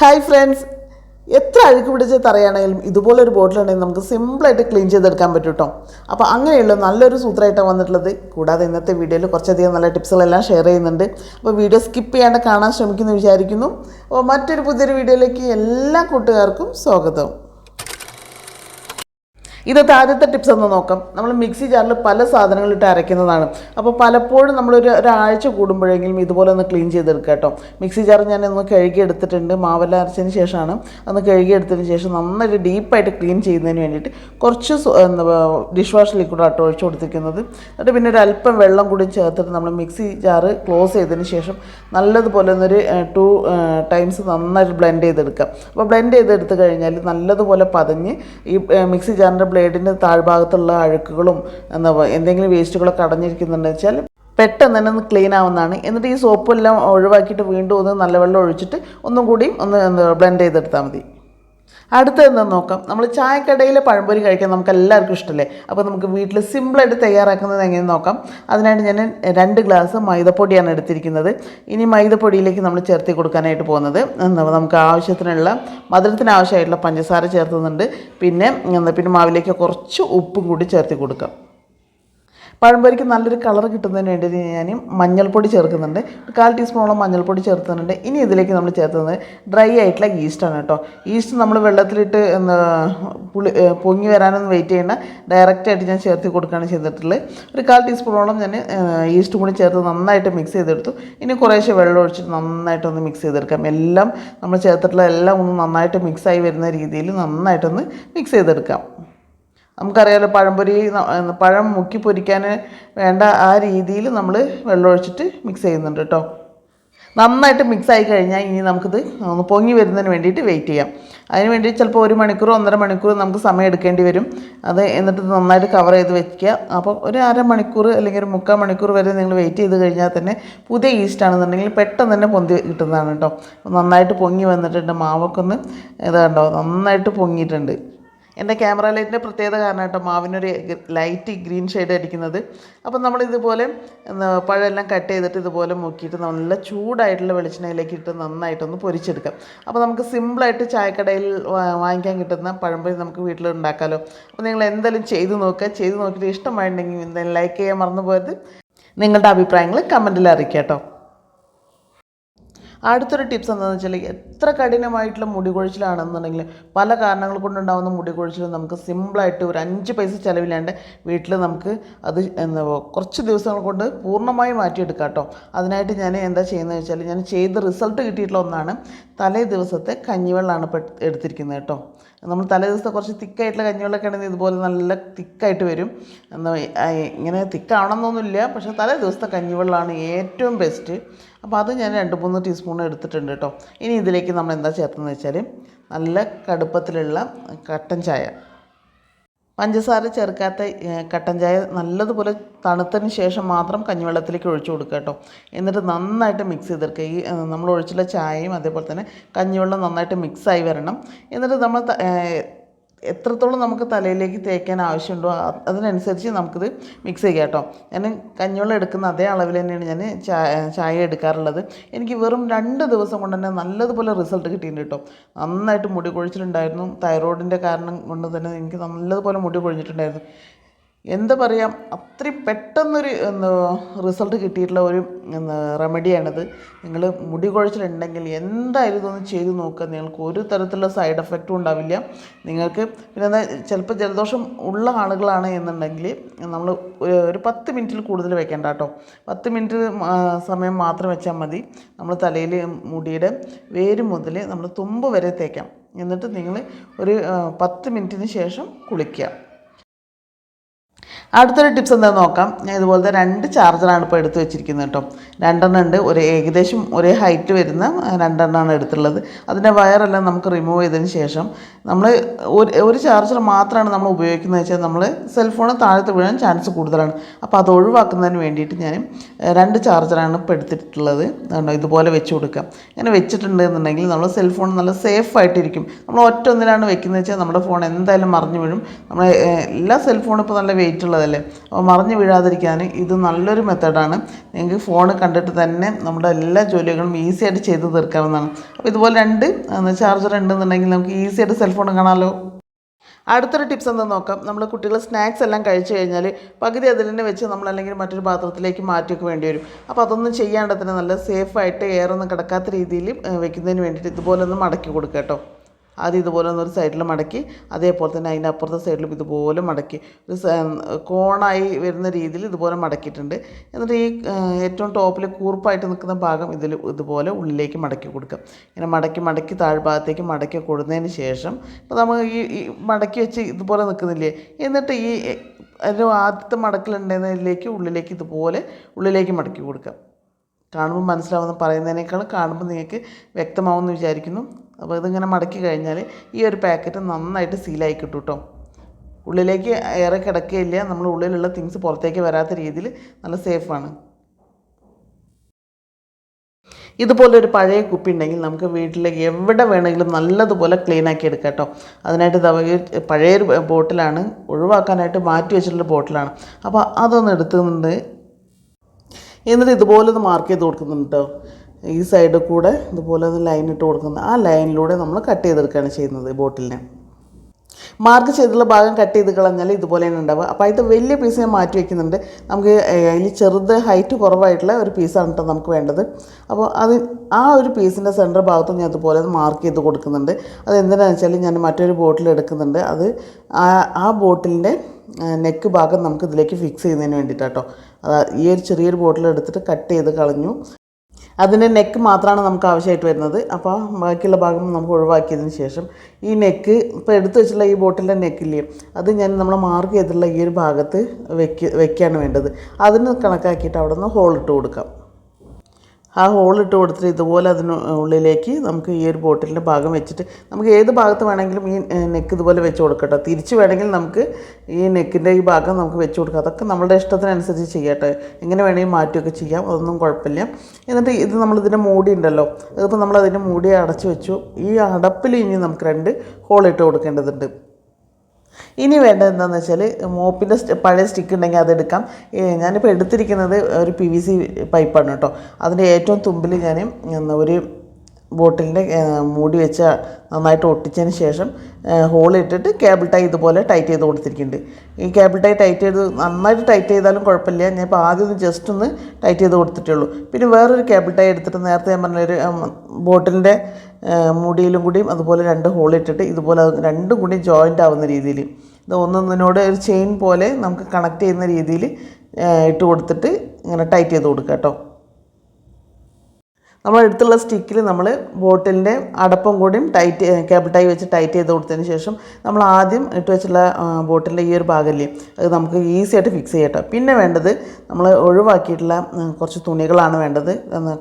Hi friends എത്ര അഴുക്ക് പിടിച്ച തറയാണെങ്കിലും ഇതുപോലെ ഒരു ബോട്ടിലുണ്ടെങ്കിൽ നമുക്ക് സിമ്പിളായിട്ട് ക്ലീൻ ചെയ്തെടുക്കാൻ പറ്റും കേട്ടോ അപ്പോൾ അങ്ങനെയുള്ള നല്ലൊരു സൂത്രമായിട്ടാണ് വന്നിട്ടുള്ളത്. കൂടാതെ ഇന്നത്തെ വീഡിയോയിൽ കുറച്ചധികം നല്ല ടിപ്സുകളെല്ലാം ഷെയർ ചെയ്യുന്നുണ്ട്. അപ്പോൾ വീഡിയോ സ്കിപ്പ് ചെയ്യാണ്ട് കാണാൻ ശ്രമിക്കുന്നു വിചാരിക്കുന്നു. അപ്പോൾ മറ്റൊരു പുതിയൊരു വീഡിയോയിലേക്ക് എല്ലാ കൂട്ടുകാർക്കും സ്വാഗതം. ഇന്നത്തെ ആദ്യത്തെ ടിപ്സ് ഒന്ന് നോക്കാം. നമ്മൾ മിക്സി ജാറിൽ പല സാധനങ്ങളിട്ട് അരയ്ക്കുന്നതാണ്. അപ്പോൾ പലപ്പോഴും നമ്മളൊരു ഒരാഴ്ച കൂടുമ്പോഴെങ്കിലും ഇതുപോലെ ഒന്ന് ക്ലീൻ ചെയ്തെടുക്കുക കേട്ടോ. മിക്സി ജാർ ഞാൻ ഒന്ന് കഴുകി എടുത്തിട്ടുണ്ട്. മാവെല്ലാം അരച്ചതിന് ശേഷമാണ്. അന്ന് കഴുകി എടുത്തതിന് ശേഷം നന്നായിട്ട് ഡീപ്പായിട്ട് ക്ലീൻ ചെയ്യുന്നതിന് വേണ്ടിയിട്ട് കുറച്ച് എന്താ ഡിഷ് വാഷ് ആട്ട് ഒഴിച്ച് കൊടുത്തിരിക്കുന്നത്. എന്നിട്ട് പിന്നെ ഒരു അല്പം വെള്ളം കൂടി ചേർത്തിട്ട് നമ്മൾ മിക്സി ജാറ് ക്ലോസ് ചെയ്തതിന് ശേഷം നല്ലതുപോലെ ഒന്നൊരു ടു ടൈംസ് നന്നായിട്ട് ബ്ലെൻഡ് ചെയ്തെടുക്കാം അപ്പോൾ ബ്ലെൻഡ് ചെയ്തെടുത്ത് കഴിഞ്ഞാൽ നല്ലതുപോലെ പതഞ്ഞ് ഈ മിക്സി ജാറിന്റെ ബ്ലേഡിന്റെ താഴ്ഭാഗത്തുള്ള അഴുക്കുകളും എന്താ എന്തെങ്കിലും വേസ്റ്റുകളൊക്കെ അടഞ്ഞിരിക്കുന്നുണ്ടെന്ന് വെച്ചാൽ പെട്ടെന്ന് തന്നെ ഒന്ന് ക്ലീൻ ആവുന്നതാണ്. എന്നിട്ട് ഈ സോപ്പെല്ലാം ഒഴിവാക്കിയിട്ട് വീണ്ടും ഒന്ന് നല്ല വെള്ളം ഒഴിച്ചിട്ട് ഒന്നും കൂടി ഒന്ന് ബ്ലെൻഡ് ചെയ്തെടുത്താൽ മതി. അടുത്തത് എന്താണെന്ന് നോക്കാം? നമ്മൾ ചായക്കടയിൽ പഴംപൊരി കഴിക്കാൻ നമുക്ക് എല്ലാവർക്കും ഇഷ്ടമല്ലേ അപ്പോൾ നമുക്ക് വീട്ടിൽ സിമ്പിളായിട്ട് തയ്യാറാക്കുന്നത് എങ്ങനെ നോക്കാം. അതിനായിട്ട് ഞാൻ രണ്ട് ഗ്ലാസ് മൈദപ്പൊടിയാണ് എടുത്തിരിക്കുന്നത്. ഇനി മൈദപ്പൊടിയിലേക്ക് നമ്മൾ ചേർത്തി കൊടുക്കാനായിട്ട് പോകുന്നത്. നമുക്ക് ആവശ്യത്തിനുള്ള മധുരത്തിന് ആവശ്യമായിട്ടുള്ള പഞ്ചസാര ചേർത്തുന്നുണ്ട് പിന്നെ പിന്നെ മാവിലേക്ക് കുറച്ച് ഉപ്പും കൂടി ചേർത്തി കൊടുക്കാം. പഴംപൊരിക്ക് നല്ലൊരു കളർ കിട്ടുന്നതിന് വേണ്ടി ഞാൻ മഞ്ഞൾപ്പൊടി ചേർക്കുന്നുണ്ട്. ഒരു കാൽ ടീസ്പൂണോളം മഞ്ഞൾപ്പൊടി ചേർക്കുന്നുണ്ട്. ഇനി ഇതിലേക്ക് നമ്മൾ ചേർക്കുന്നത് ഡ്രൈ ആയിട്ടുള്ള ഈസ്റ്റാണ് കേട്ടോ. ഈസ്റ്റ് നമ്മൾ വെള്ളത്തിലിട്ട് പുളി പൊങ്ങി വരാനൊന്നും വെയിറ്റ് ചെയ്യണ്ട. ഡയറക്റ്റായിട്ട് ഞാൻ ചേർത്ത് കൊടുക്കുകയാണ് ചെയ്തിട്ടുള്ളത്. ഒരു കാൽ ടീസ്പൂണോളം ഞാൻ ഈസ്റ്റ് കൂടി ചേർത്ത് നന്നായിട്ട് മിക്സ് ചെയ്തെടുത്തു. ഇനി കുറേശ്ശെ വെള്ളം ഒഴിച്ചിട്ട് നന്നായിട്ടൊന്ന് മിക്സ് ചെയ്തെടുക്കാം. എല്ലാം നമ്മൾ ചേർത്തിട്ടുള്ള എല്ലാം ഒന്ന് നന്നായിട്ട് മിക്സായി വരുന്ന രീതിയിൽ നന്നായിട്ടൊന്ന് മിക്സ് ചെയ്തെടുക്കാം. നമുക്കറിയാലോ പഴംപൊരി പഴം മുക്കി പൊരിക്കാൻ വേണ്ട ആ രീതിയിൽ നമ്മൾ വെള്ളമൊഴിച്ചിട്ട് മിക്സ് ചെയ്യുന്നുണ്ട് കേട്ടോ നന്നായിട്ട് മിക്സ് ആയി കഴിഞ്ഞാൽ ഇനി നമുക്കിത് ഒന്ന് പൊങ്ങി വരുന്നതിന് വേണ്ടിയിട്ട് വെയിറ്റ് ചെയ്യാം. അതിന് വേണ്ടി ചിലപ്പോൾ ഒരു മണിക്കൂർ ഒന്നര മണിക്കൂർ നമുക്ക് സമയം എടുക്കേണ്ടി വരും. അത് എന്നിട്ട് നന്നായിട്ട് കവർ ചെയ്ത് വെക്കുക. അപ്പോൾ ഒരു അരമണിക്കൂർ അല്ലെങ്കിൽ ഒരു മുക്കാൽ മണിക്കൂർ വരെ നിങ്ങൾ വെയിറ്റ് ചെയ്ത് കഴിഞ്ഞാൽ തന്നെ പുതിയ ഈസ്റ്റ് ആണെന്നുണ്ടെങ്കിൽ പെട്ടെന്ന് തന്നെ പൊന്തി കിട്ടുന്നതാണ് കേട്ടോ നന്നായിട്ട് പൊങ്ങി വന്നിട്ടുണ്ട്. മാവൊക്കെ ഒന്ന് ഇതാണ്ടോ നന്നായിട്ട് പൊങ്ങിയിട്ടുണ്ട്. എന്റെ ക്യാമറ ലൈറ്റിന്റെ പ്രത്യേകത കാരണം കേട്ടോ മാവിനൊരു ലൈറ്റ് ഗ്രീൻ ഷെയ്ഡ് അടിക്കുന്നത്. അപ്പം നമ്മൾ ഇതുപോലെ പഴമെല്ലാം കട്ട് ചെയ്തിട്ട് ഇതുപോലെ മുക്കിയിട്ട് നല്ല ചൂടായിട്ടുള്ള വെളിച്ചെണ്ണയിലേക്ക് ഇട്ട് നന്നായിട്ടൊന്ന് പൊരിച്ചെടുക്കാം. അപ്പോൾ നമുക്ക് സിമ്പിളായിട്ട് ചായക്കടയിൽ വാങ്ങിക്കാൻ കിട്ടുന്ന പഴംപൊരി നമുക്ക് വീട്ടിൽ ഉണ്ടാക്കാമല്ലോ അപ്പോൾ നിങ്ങൾ എന്തായാലും ചെയ്ത് നോക്കുക. ചെയ്ത് നോക്കിയിട്ട് ഇഷ്ടമായിട്ടുണ്ടെങ്കിൽ ലൈക്ക് ചെയ്യാൻ മറന്നു പോയത് നിങ്ങളുടെ അഭിപ്രായങ്ങൾ കമന്റിൽ അറിയിക്കാം കേട്ടോ. അടുത്തൊരു ടിപ്സ് എന്താണെന്ന് വെച്ചാൽ എത്ര കഠിനമായിട്ടുള്ള മുടി കൊഴിച്ചിലാണെന്നുണ്ടെങ്കിൽ പല കാരണങ്ങൾ കൊണ്ടുണ്ടാകുന്ന മുടി കൊഴിച്ചിൽ നമുക്ക് സിമ്പിളായിട്ട് ഒരു അഞ്ച് പൈസ ചിലവില്ലാണ്ട് വീട്ടിൽ നമുക്ക് അത് എന്താ കുറച്ച് ദിവസങ്ങൾ കൊണ്ട് പൂർണമായി മാറ്റിയെടുക്കാം കേട്ടോ അതിനായിട്ട് ഞാൻ എന്താ ചെയ്യുന്നത് വെച്ചാൽ ഞാൻ ചെയ്ത് റിസൾട്ട് കിട്ടിയിട്ടുള്ള ഒന്നാണ് തലേ ദിവസത്തെ കഞ്ഞിവെള്ളമാണ് എടുത്തിരിക്കുന്നത് കേട്ടോ. നമ്മൾ തലേ ദിവസത്തെ കുറച്ച് തിക്കായിട്ടുള്ള കഞ്ഞിവെള്ളമൊക്കെ ആണെങ്കിൽ ഇതുപോലെ നല്ല തിക്കായിട്ട് വരും. എന്താ ഇങ്ങനെ തിക്കാവണമെന്നൊന്നുമില്ല പക്ഷേ തലേ ദിവസത്തെ കഞ്ഞിവെള്ളമാണ് ഏറ്റവും ബെസ്റ്റ് അപ്പോൾ അത് ഞാൻ രണ്ട് മൂന്ന് ടീസ്പൂൺ എടുത്തിട്ടുണ്ട് കേട്ടോ. ഇനി ഇതിലേക്ക് നമ്മൾ എന്താ ചേർത്തതെന്ന് വെച്ചാൽ നല്ല കടുപ്പത്തിലുള്ള കട്ടൻ ചായ. പഞ്ചസാര ചേർക്കാത്ത കട്ടൻ ചായ നല്ലതുപോലെ തണുത്തതിന് ശേഷം മാത്രം കഞ്ഞിവെള്ളത്തിലേക്ക് ഒഴിച്ചു കൊടുക്കുക കേട്ടോ. എന്നിട്ട് നന്നായിട്ട് മിക്സ് ചെയ്തെടുക്കുക. ഈ നമ്മൾ ഒഴിച്ചുള്ള ചായയും അതേപോലെ തന്നെ കഞ്ഞിവെള്ളം നന്നായിട്ട് മിക്സായി വരണം. എന്നിട്ട് നമ്മൾ എത്രത്തോളം നമുക്ക് തലയിലേക്ക് തേക്കാൻ ആവശ്യമുണ്ടോ അതിനനുസരിച്ച് നമുക്കിത് മിക്സ് ചെയ്യാം കേട്ടോ. ഞാൻ കഞ്ഞിവെള്ളം എടുക്കുന്ന അതേ അളവിൽ തന്നെയാണ് ഞാൻ ചായ ചായ എടുക്കാറുള്ളത്. എനിക്ക് വെറും രണ്ട് ദിവസം കൊണ്ട് തന്നെ നല്ലതുപോലെ റിസൾട്ട് കിട്ടിയിട്ടുണ്ട് കേട്ടോ. നന്നായിട്ട് മുടി കൊഴിച്ചിട്ടുണ്ടായിരുന്നു തൈറോയിഡിന്റെ കാരണം കൊണ്ട് തന്നെ എനിക്ക് നല്ലതുപോലെ മുടി കൊഴിഞ്ഞിട്ടുണ്ടായിരുന്നു. എന്താ പറയുക അത്രയും പെട്ടെന്നൊരു റിസൾട്ട് കിട്ടിയിട്ടുള്ള ഒരു റെമഡിയാണിത് നിങ്ങൾ മുടി കുഴച്ചിലുണ്ടെങ്കിൽ എന്തായാലും ഇതൊന്ന് ചെയ്ത് നോക്കുക നിങ്ങൾക്ക് ഒരു തരത്തിലുള്ള സൈഡ് എഫക്റ്റും ഉണ്ടാവില്ല. നിങ്ങൾക്ക് പിന്നെ എന്താ ചിലപ്പോൾ ജലദോഷം ഉള്ള ആളുകളാണ് എന്നുണ്ടെങ്കിൽ നമ്മൾ ഒരു- പത്ത് മിനിറ്റിൽ കൂടുതൽ വെക്കേണ്ട കേട്ടോ. പത്ത് മിനിറ്റ് സമയം മാത്രം വെച്ചാൽ മതി. നമ്മൾ തലയിൽ മുടിയുടെ വേര് മുതൽ നമ്മൾ തുമ്പ് വരെ തേക്കാം. എന്നിട്ട് നിങ്ങൾ ഒരു പത്ത് മിനിറ്റിന് ശേഷം കുളിക്കുക. അടുത്തൊരു ടിപ്സ് എന്താണെന്ന് നോക്കാം. ഞാൻ ഇതുപോലത്തെ രണ്ട് ചാർജറാണ് ഇപ്പോൾ എടുത്ത് വെച്ചിരിക്കുന്നത് കേട്ടോ. രണ്ടെണ്ണം ഉണ്ട്. ഒരു ഏകദേശം ഒരേ ഹൈറ്റ് വരുന്ന രണ്ടെണ്ണമാണ് എടുത്തുള്ളത് അതിന്റെ വയറെല്ലാം നമുക്ക് റിമൂവ് ചെയ്തതിന് ശേഷം നമ്മൾ ഒരു ഒരു ചാർജർ മാത്രമാണ് നമ്മൾ ഉപയോഗിക്കുന്നത് വെച്ചാൽ നമ്മൾ സെൽഫോൺ താഴത്ത് വീഴാൻ ചാൻസ് കൂടുതലാണ്. അപ്പോൾ അത് ഒഴിവാക്കുന്നതിന് വേണ്ടിയിട്ട് ഞാൻ രണ്ട് ചാർജറാണ് ഇപ്പോൾ എടുത്തിട്ടുള്ളത്. കണ്ടോ? ഇതുപോലെ വെച്ച് കൊടുക്കാം. ഇങ്ങനെ വെച്ചിട്ടുണ്ട് എന്നുണ്ടെങ്കിൽ നമ്മൾ സെൽഫോൺ നല്ല സേഫ് ആയിട്ടിരിക്കും. നമ്മൾ ഒറ്റ ഒന്നിലാണ് വെക്കുന്നത് വെച്ചാൽ നമ്മുടെ ഫോൺ എന്തായാലും മറിഞ്ഞു വീഴും. നമ്മൾ എല്ലാ സെൽഫോണും ഇപ്പോൾ നല്ല വെയിറ്റ് ഉള്ളത് ഉള്ളതല്ലേ അപ്പോൾ മറിഞ്ഞ് വീഴാതിരിക്കാൻ ഇത് നല്ലൊരു മെത്തേഡാണ്. നിങ്ങൾക്ക് ഫോൺ കണ്ടിട്ട് തന്നെ നമ്മുടെ എല്ലാ ജോലികളും ഈസി ആയിട്ട് ചെയ്ത് തീർക്കാവുന്നതാണ്. അപ്പോൾ ഇതുപോലെ രണ്ട് ചാർജർ ഉണ്ടെന്നുണ്ടെങ്കിൽ നമുക്ക് ഈസി ആയിട്ട് സെൽഫോൺ കാണാമല്ലോ അടുത്തൊരു ടിപ്സ് എന്താ നോക്കാം. നമ്മൾ കുട്ടികൾ സ്നാക്സ് എല്ലാം കഴിച്ചു കഴിഞ്ഞാൽ പകുതി അതിൽ തന്നെ വെച്ച് നമ്മൾ അല്ലെങ്കിൽ മറ്റൊരു പാത്രത്തിലേക്ക് മാറ്റിയൊക്കെ വേണ്ടി വരും. അപ്പോൾ അതൊന്നും ചെയ്യാണ്ട് തന്നെ നല്ല സേഫായിട്ട് എയറൊന്നും കിടക്കാത്ത രീതിയിൽ വെക്കുന്നതിന് വേണ്ടിയിട്ട് ഇതുപോലെ ഒന്ന് മടക്കി കൊടുക്കുക കേട്ടോ. ആദ്യം ഇതുപോലെ ഒന്ന് ഒരു സൈഡിൽ മടക്കി അതേപോലെ തന്നെ അതിന്റെ അപ്പുറത്തെ സൈഡിലും ഇതുപോലെ മടക്കി. ഒരു കോണായി വരുന്ന രീതിയിൽ ഇതുപോലെ മടക്കിയിട്ടുണ്ട്. എന്നിട്ട് ഈ ഏറ്റവും ടോപ്പിൽ കൂർപ്പായിട്ട് നിൽക്കുന്ന ഭാഗം ഇതിൽ ഇതുപോലെ ഉള്ളിലേക്ക് മടക്കി കൊടുക്കുക. ഇങ്ങനെ മടക്കി മടക്കി താഴ്ഭാഗത്തേക്ക് മടക്കി കൊടുത്തതിന് ശേഷം ഇപ്പോൾ നമ്മൾ ഈ മടക്കി വെച്ച് ഇതുപോലെ നിൽക്കുന്നില്ലേ? എന്നിട്ട് ഈ അതിന്റെ ആദ്യത്തെ മടക്കിലുണ്ടെന്നതിലേക്ക് ഉള്ളിലേക്ക് ഇതുപോലെ ഉള്ളിലേക്ക് മടക്കി കൊടുക്കുക. കാണുമ്പോൾ മനസ്സിലാവുന്ന പറയുന്നതിനേക്കാൾ കാണുമ്പോൾ നിങ്ങൾക്ക് വ്യക്തമാവും എന്ന് വിചാരിക്കുന്നു. അപ്പോൾ ഇതിങ്ങനെ മടക്കി കഴിഞ്ഞാൽ ഈ ഒരു പാക്കറ്റ് നന്നായിട്ട് സീലായി കിട്ടും കേട്ടോ. ഉള്ളിലേക്ക് ഏറെ കിടക്കുകയില്ല. നമ്മൾ ഉള്ളിലുള്ള തിങ്സ് പുറത്തേക്ക് വരാത്ത രീതിയിൽ നല്ല സേഫാണ് ഇതുപോലെ ഒരു പഴയ കുപ്പി ഉണ്ടെങ്കിൽ നമുക്ക് വീട്ടിലേക്ക് എവിടെ വേണമെങ്കിലും നല്ലതുപോലെ ക്ലീൻ ആക്കി എടുക്കാം കേട്ടോ. അതിനായിട്ട് പഴയൊരു ബോട്ടിലാണ് ഒഴിവാക്കാനായിട്ട് മാറ്റി വെച്ചിട്ടുള്ള ബോട്ടിലാണ്. അപ്പോൾ അതൊന്ന് എടുത്തുന്നുണ്ട് എന്നിട്ട് ഇതുപോലെ ഒന്ന് മാർക്ക് ചെയ്ത് കൊടുക്കുന്നുണ്ട് ഈ സൈഡിൽ കൂടെ ഇതുപോലെ ഒന്ന് ലൈൻ ഇട്ട് കൊടുക്കുന്നത് ആ ലൈനിലൂടെ നമ്മൾ കട്ട് ചെയ്തെടുക്കുകയാണ് ചെയ്യുന്നത് ബോട്ടിലിനെ മാർക്ക് ചെയ്തിട്ടുള്ള ഭാഗം കട്ട് ചെയ്ത് കളഞ്ഞാൽ ഇതുപോലെയാണ് ഉണ്ടാവുക. അപ്പോൾ അതിന്റെ വലിയ പീസ് ഞാൻ മാറ്റി വയ്ക്കുന്നുണ്ട് നമുക്ക് അതിൽ ചെറുത് ഹൈറ്റ് കുറവായിട്ടുള്ള ഒരു പീസാണ് കേട്ടോ നമുക്ക് വേണ്ടത്. അപ്പോൾ അത് ആ ഒരു പീസിന്റെ സെന്റർ ഭാഗത്ത് ഞാൻ അതുപോലെ മാർക്ക് ചെയ്ത് കൊടുക്കുന്നുണ്ട്. അത് എന്തിനാണെന്ന് വെച്ചാൽ ഞാൻ മറ്റൊരു ബോട്ടിൽ എടുക്കുന്നുണ്ട്. അത് ആ ആ ബോട്ടിലിന്റെ നെക്ക് ഭാഗം നമുക്ക് ഇതിലേക്ക് ഫിക്സ് ചെയ്യുന്നതിന് വേണ്ടിയിട്ടാട്ടോ അത് ഈ ഒരു ചെറിയൊരു ബോട്ടിൽ എടുത്തിട്ട് കട്ട് ചെയ്ത് കളഞ്ഞു. അതിന്റെ നെക്ക് മാത്രമാണ് നമുക്ക് ആവശ്യമായിട്ട് വരുന്നത്. അപ്പോൾ ബാക്കിയുള്ള ഭാഗം നമുക്ക് ഒഴിവാക്കിയതിന് ശേഷം ഈ നെക്ക് ഇപ്പോൾ എടുത്തു വെച്ചിട്ടുള്ള ഈ ബോട്ടിലിന്റെ നെക്കില്ലേ അത് ഞാൻ നമ്മൾ മാർക്ക് ചെയ്തിട്ടുള്ള ഈ ഒരു ഭാഗത്ത് വെക്ക് വെക്കുകയാണ് വേണ്ടത്. അതിന് കണക്കാക്കിയിട്ട് അവിടെ നിന്ന് ഹോൾ ഇട്ട് കൊടുക്കാം. ആ ഹോളിട്ട് കൊടുത്തിട്ട് ഇതുപോലെ അതിന് ഉള്ളിലേക്ക് നമുക്ക് ഈ ഒരു ബോട്ടിലിന്റെ ഭാഗം വെച്ചിട്ട് നമുക്ക് ഏത് ഭാഗത്ത് വേണമെങ്കിലും ഈ നെക്ക് ഇതുപോലെ വെച്ച് കൊടുക്കട്ടോ. തിരിച്ച് വേണമെങ്കിൽ നമുക്ക് ഈ നെക്കിന്റെ ഈ ഭാഗം നമുക്ക് വെച്ച് കൊടുക്കാം. അതൊക്കെ നമ്മുടെ ഇഷ്ടത്തിനനുസരിച്ച് ചെയ്യട്ടെ. എങ്ങനെ വേണമെങ്കിൽ മാറ്റുകയൊക്കെ ചെയ്യാം. അതൊന്നും കുഴപ്പമില്ല. എന്നിട്ട് ഇത് നമ്മളിതിന്റെ മൂടി ഉണ്ടല്ലോ അതിപ്പോൾ നമ്മളതിന്റെ മൂടി അടച്ച് വെച്ചു. ഈ അടപ്പിൽ ഇനി നമുക്ക് രണ്ട് ഹോളിട്ട് കൊടുക്കേണ്ടതുണ്ട്. ഇനി വേണ്ടത് എന്താണെന്ന് വെച്ചാൽ മോപ്പിന്റെ പഴയ സ്റ്റിക്ക് ഉണ്ടെങ്കിൽ അതെടുക്കാം ഞാനിപ്പോൾ എടുത്തിരിക്കുന്നത് ഒരു പി വി സി പൈപ്പാണ് കേട്ടോ. അതിന്റെ ഏറ്റവും തുമ്പിൽ ഞാൻ ഒരു ബോട്ടിലിന്റെ മൂടി വെച്ച നന്നായിട്ട് ഒട്ടിച്ചതിന് ശേഷം ഹോൾ ഇട്ടിട്ട് കേബിൾ ടൈ ഇതുപോലെ ടൈറ്റ് ചെയ്ത് കൊടുത്തിരിക്കുന്നുണ്ട്. ഈ കേബിൾ ടൈ ടൈറ്റ് ചെയ്ത് നന്നായിട്ട് ടൈറ്റ് ചെയ്താലും കുഴപ്പമില്ല. ഞാൻ ഇപ്പോൾ ആദ്യം ഒന്ന് ജസ്റ്റ് ഒന്ന് ടൈറ്റ് ചെയ്ത് കൊടുത്തിട്ടേ ഉള്ളൂ. പിന്നെ വേറൊരു കേബിൾ ടൈ എടുത്തിട്ട് നേരത്തെ ഞാൻ പറഞ്ഞൊരു ബോട്ടിലിന്റെ മുടിയിലും കൂടിയും അതുപോലെ രണ്ട് ഹോൾ ഇട്ടിട്ട് ഇതുപോലെ രണ്ടും കൂടി ജോയിന്റ് ആവുന്ന രീതിയിൽ. ഇത് ഒന്നൊന്നിനോട് ഒരു ചെയിൻ പോലെ നമുക്ക് കണക്ട് ചെയ്യുന്ന രീതിയിൽ ഇട്ട് കൊടുത്തിട്ട് ഇങ്ങനെ ടൈറ്റ് ചെയ്ത് കൊടുക്കുക കേട്ടോ നമ്മൾ എടുത്തുള്ള സ്റ്റിക്കിൽ നമ്മൾ ബോട്ടിലിന്റെ അടപ്പം കൂടിയും ടൈറ്റ് കേബിൾ ടൈ വെച്ച് ടൈറ്റ് ചെയ്ത് കൊടുത്തതിന് ശേഷം നമ്മൾ ആദ്യം ഇട്ട് വെച്ചുള്ള ബോട്ടിലിന്റെ ഈ ഒരു ഭാഗമല്ലേ അത് നമുക്ക് ഈസി ആയിട്ട് ഫിക്സ് ചെയ്യട്ടോ പിന്നെ വേണ്ടത് നമ്മൾ ഒഴിവാക്കിയിട്ടുള്ള കുറച്ച് തുണികളാണ് വേണ്ടത്.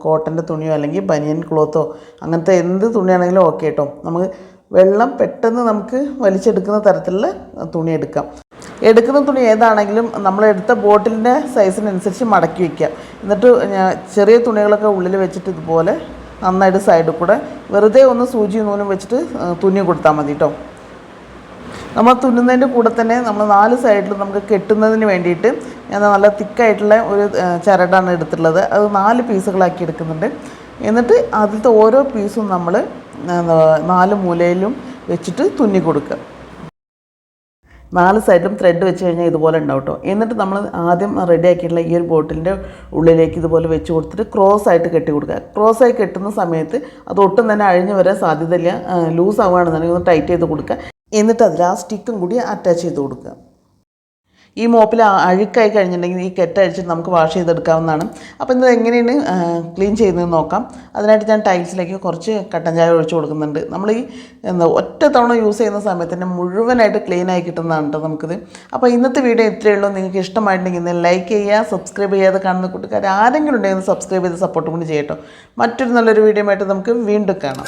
കോട്ടന്റെ തുണിയോ അല്ലെങ്കിൽ ബനിയൻ ക്ലോത്തോ അങ്ങനത്തെ എന്ത് തുണിയാണെങ്കിലും ഓക്കെ കേട്ടോ. നമുക്ക് വെള്ളം പെട്ടെന്ന് നമുക്ക് വലിച്ചെടുക്കുന്ന തരത്തിലുള്ള തുണി എടുക്കാം. എടുക്കുന്ന തുണി ഏതാണെങ്കിലും നമ്മൾ എടുത്ത ബോട്ടിലിന്റെ സൈസിനനുസരിച്ച് മടക്കി വയ്ക്കുക. എന്നിട്ട് ചെറിയ തുണികളൊക്കെ ഉള്ളിൽ വെച്ചിട്ട് ഇതുപോലെ നന്നായിട്ട് സൈഡിൽ കൂടെ വെറുതെ ഒന്ന് സൂചി നൂലും വെച്ചിട്ട് തുന്നി കൊടുത്താൽ മതി കേട്ടോ നമ്മൾ തുന്നുന്നതിന്റെ കൂടെ തന്നെ നമ്മൾ നാല് സൈഡിൽ നമുക്ക് കെട്ടുന്നതിന് വേണ്ടിയിട്ട് ഞാൻ നല്ല തിക്കായിട്ടുള്ള ഒരു ചരടാണ് എടുത്തിട്ടുള്ളത്. അത് നാല് പീസുകളാക്കി എടുക്കുന്നുണ്ട്. എന്നിട്ട് അതിലത്തെ ഓരോ പീസും നമ്മൾ നാല് മൂലയിലും വെച്ചിട്ട് തുന്നി കൊടുക്കുക. നാല് സൈഡിലും ത്രെഡ് വെച്ച് കഴിഞ്ഞാൽ ഇതുപോലെ ഉണ്ടാവും കേട്ടോ എന്നിട്ട് നമ്മൾ ആദ്യം റെഡി ആക്കിയിട്ടുള്ള ഈ ഒരു ബോട്ടിലിന്റെ ഉള്ളിലേക്ക് ഇതുപോലെ വെച്ച് കൊടുത്തിട്ട് ക്രോസ് ആയിട്ട് കെട്ടി കൊടുക്കുക. ക്രോസ് ആയി കെട്ടുന്ന സമയത്ത് അത് ഒട്ടും തന്നെ അഴിഞ്ഞു വരാൻ സാധ്യതയില്ല. ലൂസ് ആവുകയാണെന്നുണ്ടെങ്കിൽ ഒന്ന് ടൈറ്റ് ചെയ്ത് കൊടുക്കുക. എന്നിട്ട് അതിൽ ആ സ്റ്റിക്കും കൂടി അറ്റാച്ച് ചെയ്ത് കൊടുക്കുക. ഈ മോപ്പിൽ അഴുക്കായി കഴിഞ്ഞിട്ടുണ്ടെങ്കിൽ ഈ കെട്ട് അഴിച്ചിട്ട് നമുക്ക് വാഷ് ചെയ്തെടുക്കാവുന്നതാണ്. അപ്പോൾ ഇത് എങ്ങനെയാണ് ക്ലീൻ ചെയ്യുന്നത് നോക്കാം. അതിനായിട്ട് ഞാൻ ടൈൽസിലേക്ക് കുറച്ച് കട്ടൻ ചായ ഒഴിച്ച് കൊടുക്കുന്നുണ്ട്. നമ്മൾ ഈ എന്താ ഒറ്റ തവണ യൂസ് ചെയ്യുന്ന സമയത്ത് തന്നെ മുഴുവനായിട്ട് ക്ലീൻ ആയി കിട്ടുന്നതാണ് കേട്ടോ നമുക്കിത്. അപ്പോൾ ഇന്നത്തെ വീഡിയോ ഇത്രയേ ഉള്ളൂ. നിങ്ങൾക്ക് ഇഷ്ടമായിട്ടുണ്ടെങ്കിൽ ലൈക്ക് ചെയ്യുക സബ്സ്ക്രൈബ് ചെയ്യാതെ കാണുന്ന കൂട്ടുകാർ ആരെങ്കിലും ഉണ്ടെങ്കിൽ സബ്സ്ക്രൈബ് ചെയ്ത് സപ്പോർട്ട് കൂടി ചെയ്യട്ടോ. മറ്റൊരു നല്ലൊരു വീഡിയോ ആയിട്ട് നമുക്ക് വീണ്ടും കാണാം.